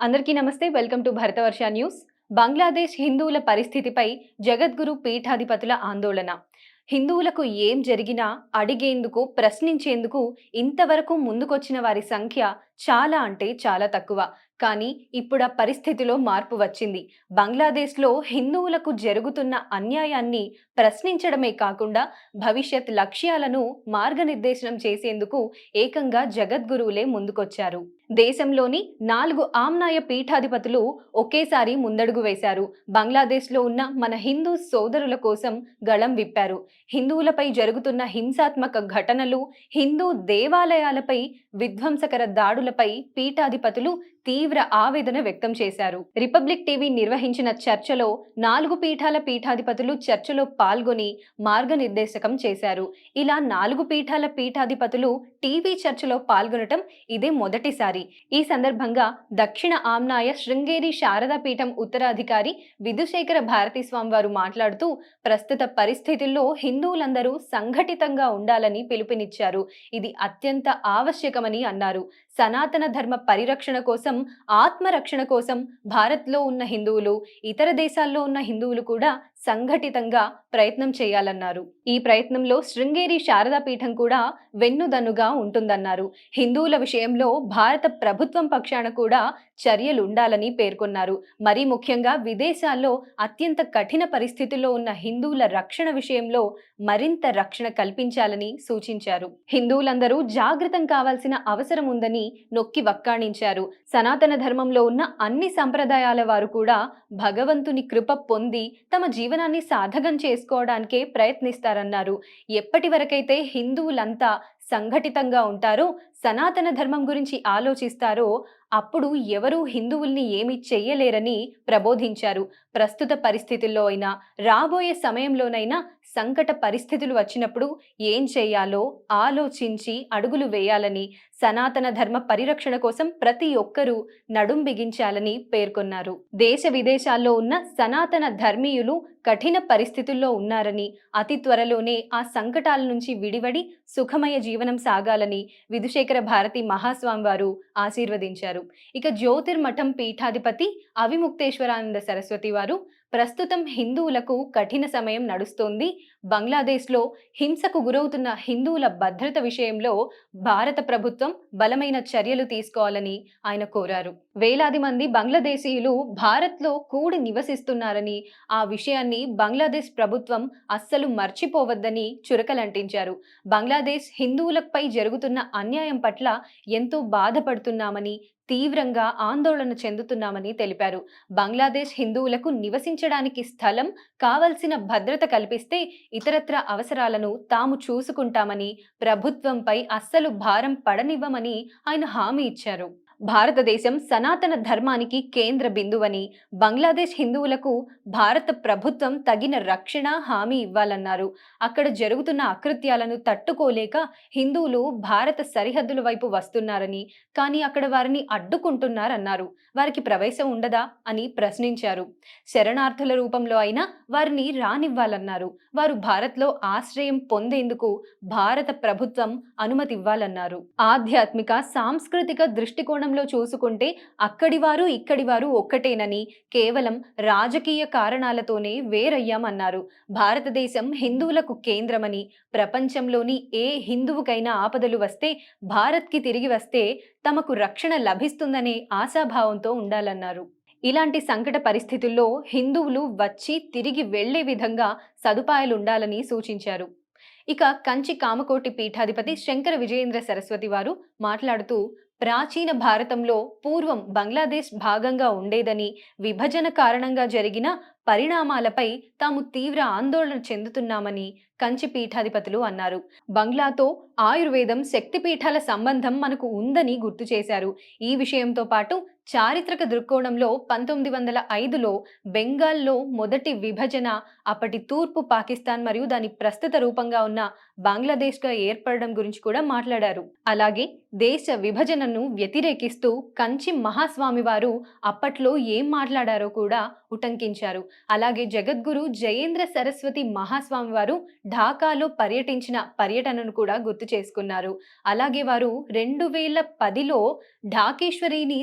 అందరికీ నమస్తే welcome to Bharatvarsha news. Bangladesh హిందువుల పరిస్థితిపై జగద్గురు పీఠాధిపతుల ఆందోళన. హిందువులకు ఏం జరిగినా అడిగేందుకు ప్రశ్నించేందుకు ఇంతవరకు ముందుకొచ్చిన వారి సంఖ్య చాలా అంటే చాలా తక్కువ. కానీ ఇప్పుడు ఆ పరిస్థితిలో మార్పు వచ్చింది. బంగ్లాదేశ్లో హిందువులకు జరుగుతున్న అన్యాయాన్ని ప్రశ్నించడమే కాకుండా భవిష్యత్ లక్ష్యాలను మార్గనిర్దేశనం చేసేందుకు ఏకంగా జగద్గురువులే ముందుకొచ్చారు. దేశంలోని నాలుగు ఆమ్నాయ పీఠాధిపతులు ఒకేసారి ముందడుగు వేశారు. బంగ్లాదేశ్లో ఉన్న మన హిందూ సోదరుల కోసం గళం విప్పారు. హిందువులపై జరుగుతున్న హింసాత్మక ఘటనలు హిందూ దేవాలయాలపై విధ్వంసకర అధికారులపై పీఠాధిపతులు తీవ్ర ఆవేదన వ్యక్తం చేశారు. రిపబ్లిక్ టీవీ నిర్వహించిన చర్చలో నాలుగు పీఠాల పీఠాధిపతులు చర్చలో పాల్గొని మార్గనిర్దేశకం చేశారు. ఇలా నాలుగు పీఠాల పీఠాధిపతులు టీవీ చర్చలో పాల్గొనటం ఇదే మొదటిసారి. ఈ సందర్భంగా దక్షిణ ఆమ్నాయ శృంగేరి శారదా పీఠం ఉత్తరాధికారి విధుశేఖర భారతీ స్వామి వారు మాట్లాడుతూ ప్రస్తుత పరిస్థితుల్లో హిందువులందరూ సంఘటితంగా ఉండాలని పిలుపునిచ్చారు. ఇది అత్యంత ఆవశ్యకమని అన్నారు. సనాతన సనాతన ధర్మ పరిరక్షణ కోసం ఆత్మరక్షణ కోసం భారత్లో ఉన్న హిందువులు ఇతర దేశాల్లో ఉన్న హిందువులు కూడా సంఘటితంగా ప్రయత్నం చేయాలన్నారు. ఈ ప్రయత్నంలో శృంగేరి శారదా పీఠం కూడా వెన్నుదన్నుగా ఉంటుందన్నారు. హిందువుల విషయంలో భారత ప్రభుత్వం పక్షాన కూడా చర్యలు ఉండాలని పేర్కొన్నారు. మరీ ముఖ్యంగా విదేశాల్లో అత్యంత కఠిన పరిస్థితుల్లో ఉన్న హిందువుల రక్షణ విషయంలో మరింత రక్షణ కల్పించాలని సూచించారు. హిందువులందరూ జాగృతం కావాల్సిన అవసరం ఉందని నొక్కి వక్కాణించారు. సనాతన ధర్మంలో ఉన్న అన్ని సంప్రదాయాల వారు కూడా భగవంతుని కృప పొంది తమ జీవనాన్ని సాధకం చేసుకోవడానికే ప్రయత్నిస్తారన్నారు. ఎప్పటి వరకైతే హిందువులంతా సంఘటితంగా ఉంటారో సనాతన ధర్మం గురించి ఆలోచిస్తారో అప్పుడు ఎవరూ హిందువుల్ని ఏమీ చెయ్యలేరని ప్రబోధించారు. ప్రస్తుత పరిస్థితుల్లో అయినా రాబోయే సమయంలోనైనా సంకట పరిస్థితులు వచ్చినప్పుడు ఏం చేయాలో ఆలోచించి అడుగులు వేయాలని సనాతన ధర్మ పరిరక్షణ కోసం ప్రతి ఒక్కరూ నడుం బిగించాలని పేర్కొన్నారు. దేశ విదేశాల్లో ఉన్న సనాతన ధర్మీయులు కఠిన పరిస్థితుల్లో ఉన్నారని అతి త్వరలోనే ఆ సంకటాల నుంచి విడివడి సుఖమయ జీవనం సాగాలని విధుశేఖర భారతి మహాస్వామి వారు ఆశీర్వదించారు. ఇక జ్యోతిర్మఠం పీఠాధిపతి అవిముక్తేశ్వరానంద సరస్వతి వారు ప్రస్తుతం హిందువులకు కఠిన సమయం నడుస్తోంది. బంగ్లాదేశ్లో హింసకు గురవుతున్న హిందువుల భద్రత విషయంలో భారత ప్రభుత్వం బలమైన చర్యలు తీసుకోవాలని ఆయన కోరారు. వేలాది మంది బంగ్లాదేశీయులు భారత్లో కూడి నివసిస్తున్నారని ఆ విషయాన్ని బంగ్లాదేశ్ ప్రభుత్వం అస్సలు మర్చిపోవద్దని చురకలంటించారు. బంగ్లాదేశ్ హిందువులపై జరుగుతున్న అన్యాయం పట్ల ఎంతో బాధపడుతున్నామని తీవ్రంగా ఆందోళన చెందుతున్నామని తెలిపారు. బంగ్లాదేశ్ హిందువులకు నివసించడానికి స్థలం కావలసిన భద్రత కల్పిస్తే ఇతరత్ర అవసరాలను తాము చూసుకుంటామని ప్రభుత్వంపై అస్సలు భారం పడనివ్వమని ఆయన హామీ ఇచ్చారు. భారతదేశం సనాతన ధర్మానికి కేంద్ర బిందువని బంగ్లాదేశ్ హిందువులకు భారత ప్రభుత్వం తగిన రక్షణ హామీ ఇవ్వాలన్నారు. అక్కడ జరుగుతున్న అకృత్యాలను తట్టుకోలేక హిందువులు భారత సరిహద్దుల వైపు వస్తున్నారని కానీ అక్కడ వారిని అడ్డుకుంటున్నారన్నారు. వారికి ప్రవేశం ఉండదా అని ప్రశ్నించారు. శరణార్థుల రూపంలో అయినా వారిని రానివ్వాలన్నారు. వారు భారత్లో ఆశ్రయం పొందేందుకు భారత ప్రభుత్వం అనుమతి ఇవ్వాలన్నారు. ఆధ్యాత్మిక సాంస్కృతిక దృష్టికోణం కోణంలో చూసుకుంటే అక్కడి వారు ఇక్కడి వారు ఒక్కటేనని కేవలం రాజకీయ కారణాలతోనే వేరయ్యామన్నారు భారతదేశం హిందువులకు కేంద్రమని ప్రపంచంలోని ఏ హిందువుకైనా ఆపదలు వస్తే భారత్కి తిరిగి వస్తే తమకు రక్షణ లభిస్తుందనే ఆశాభావంతో ఉండాలన్నారు. ఇలాంటి సంకట పరిస్థితుల్లో హిందువులు వచ్చి తిరిగి వెళ్ళే విధంగా సదుపాయాలు ఉండాలని సూచించారు. ఇక కంచి కామకోటి పీఠాధిపతి శంకర విజయేంద్ర సరస్వతి వారు మాట్లాడుతూ ప్రాచీన భారతంలో పూర్వం బంగ్లాదేశ్ భాగంగా ఉండేదని విభజన కారణంగా జరిగిన పరిణామాలపై తాము తీవ్ర ఆందోళన చెందుతున్నామని కంచి పీఠాధిపతులు అన్నారు. బంగ్లాతో ఆయుర్వేదం శక్తిపీఠాల సంబంధం మనకు ఉందని గుర్తు చేశారు. ఈ విషయంతో పాటు చారిత్రక దృక్కోణంలో పంతొమ్మిది వందల ఐదులో బెంగాల్లో మొదటి విభజన అప్పటి తూర్పు పాకిస్తాన్ మరియు దాని ప్రస్తుత రూపంగా ఉన్న బంగ్లాదేశ్గా ఏర్పడడం గురించి కూడా మాట్లాడారు. అలాగే దేశ విభజనను వ్యతిరేకిస్తూ కంచి మహాస్వామి వారు అప్పట్లో ఏం మాట్లాడారో కూడా ఉటంకించారు. అలాగే జగద్గురు జయేంద్ర సరస్వతి మహాస్వామి వారు ఢాకాలో పర్యటించిన పర్యటనను కూడా గుర్తు చేసుకున్నారు. అలాగే వారు రెండు వేల పదిలో ఢాకేశ్వరిని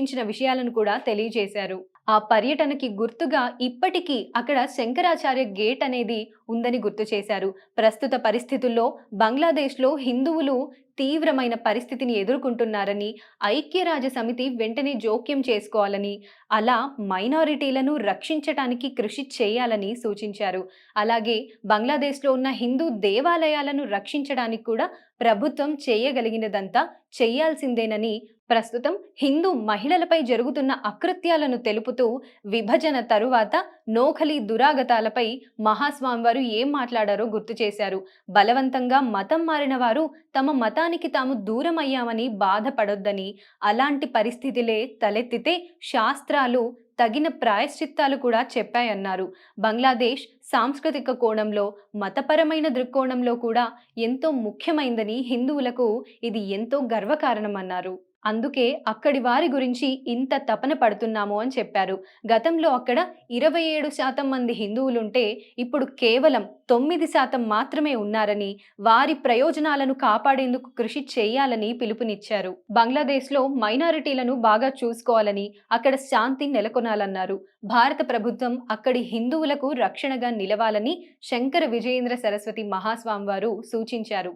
సందర్శించిన విషయాలను కూడా తెలియజేశారు. ఆ పర్యటనకి గుర్తుగా ఇప్పటికీ అక్కడ శంకరాచార్య గేట్ అనేది ఉందని గుర్తు చేశారు. ప్రస్తుత పరిస్థితుల్లో బంగ్లాదేశ్లో హిందువులు తీవ్రమైన పరిస్థితిని ఎదుర్కొంటున్నారని ఐక్యరాజ్య సమితి వెంటనే జోక్యం చేసుకోవాలని అలా మైనారిటీలను రక్షించటానికి కృషి చేయాలని సూచించారు. అలాగే బంగ్లాదేశ్లో ఉన్న హిందూ దేవాలయాలను రక్షించడానికి కూడా ప్రభుత్వం చేయగలిగినదంతా చేయాల్సిందేనని ప్రస్తుతం హిందూ మహిళలపై జరుగుతున్న అకృత్యాలను తెలుపుతూ విభజన తరువాత నోఖలి దురాగతాలపై మహాస్వామి వారు ఏం మాట్లాడారో గుర్తు చేశారు. బలవంతంగా మతం మారిన వారు తమ మతానికి తాము దూరం అయ్యామని బాధపడొద్దని అలాంటి పరిస్థితిలే తలెత్తితే శాస్త్రాలు తగిన ప్రాయశ్చిత్తాలు కూడా చెప్పాయన్నారు. బంగ్లాదేశ్ సాంస్కృతిక కోణంలో మతపరమైన దృక్కోణంలో కూడా ఎంతో ముఖ్యమైందని హిందువులకు ఇది ఎంతో గర్వకారణమన్నారు. అందుకే అక్కడి వారి గురించి ఇంత తపన పడుతున్నాము అని చెప్పారు. గతంలో అక్కడ ఇరవై ఏడు శాతం మంది హిందువులుంటే ఇప్పుడు కేవలం తొమ్మిది శాతం మాత్రమే ఉన్నారని వారి ప్రయోజనాలను కాపాడేందుకు కృషి చేయాలని పిలుపునిచ్చారు. బంగ్లాదేశ్లో మైనారిటీలను బాగా చూసుకోవాలని అక్కడ శాంతి నెలకొనాలన్నారు. భారత ప్రభుత్వం అక్కడి హిందువులకు రక్షణగా నిలవాలని శంకర విజయేంద్ర సరస్వతి మహాస్వామి వారు సూచించారు.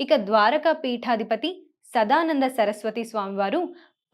ఇక ద్వారకా పీఠాధిపతి సదానంద సరస్వతి స్వామివారు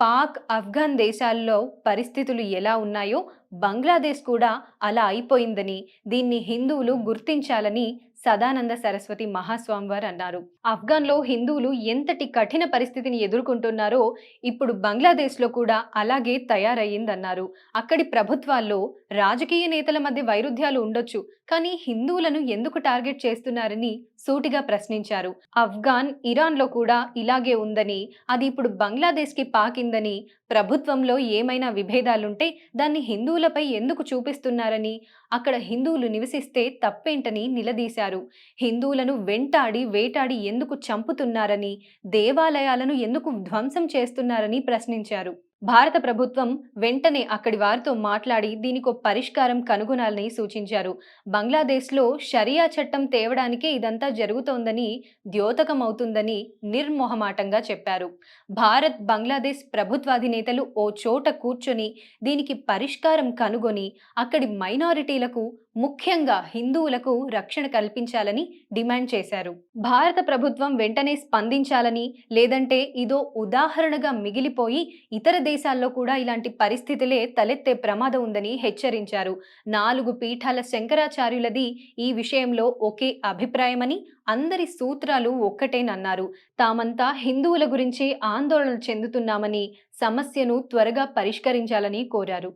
పాక్ ఆఫ్ఘన్ దేశాల్లో పరిస్థితులు ఎలా ఉన్నాయో బంగ్లాదేశ్ కూడా అలా అయిపోయిందని దీన్ని హిందువులు గుర్తించాలని సదానంద సరస్వతి మహాస్వామివారు అన్నారు. ఆఫ్ఘన్లో హిందువులు ఎంతటి కఠిన పరిస్థితిని ఎదుర్కొంటున్నారో ఇప్పుడు బంగ్లాదేశ్లో కూడా అలాగే తయారయ్యిందన్నారు. అక్కడి ప్రభుత్వాల్లో రాజకీయ నేతల మధ్య వైరుధ్యాలు ఉండొచ్చు కానీ హిందువులను ఎందుకు టార్గెట్ చేస్తున్నారని సూటిగా ప్రశ్నించారు. ఆఫ్ఘాన్ ఇరాన్లో కూడా ఇలాగే ఉందని అది ఇప్పుడు బంగ్లాదేశ్కి పాకిందని ప్రభుత్వంలో ఏమైనా విభేదాలుంటే దాన్ని హిందువులపై ఎందుకు చూపిస్తున్నారని అక్కడ హిందువులు నివసిస్తే తప్పేంటని నిలదీశారు. హిందువులను వెంటాడి వేటాడి ఎందుకు చంపుతున్నారని దేవాలయాలను ఎందుకు ధ్వంసం చేస్తున్నారని ప్రశ్నించారు. భారత ప్రభుత్వం వెంటనే అక్కడి వారితో మాట్లాడి దీనికి పరిష్కారం కనుగొనాలని సూచించారు. బంగ్లాదేశ్లో షరియా చట్టం తేవడానికే ఇదంతా జరుగుతోందని ద్యోతకమవుతుందని నిర్మోహమాటంగా చెప్పారు. భారత్ బంగ్లాదేశ్ ప్రభుత్వాధినేతలు ఓ చోట కూర్చొని దీనికి పరిష్కారం కనుగొని అక్కడి మైనారిటీలకు ముఖ్యంగా హిందువులకు రక్షణ కల్పించాలని డిమాండ్ చేశారు. భారత ప్రభుత్వం వెంటనే స్పందించాలని లేదంటే ఇదో ఉదాహరణగా మిగిలిపోయి ఇతర దేశాల్లో కూడా ఇలాంటి పరిస్థితులే తలెత్తే ప్రమాదం ఉందని హెచ్చరించారు. నాలుగు పీఠాల శంకరాచార్యులది ఈ విషయంలో ఒకే అభిప్రాయమని అందరి సూత్రాలు ఒక్కటేనన్నారు. తామంతా హిందువుల గురించి ఆందోళన చెందుతున్నామని సమస్యను త్వరగా పరిష్కరించాలని కోరారు.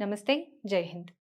నమస్తే జై హింద్.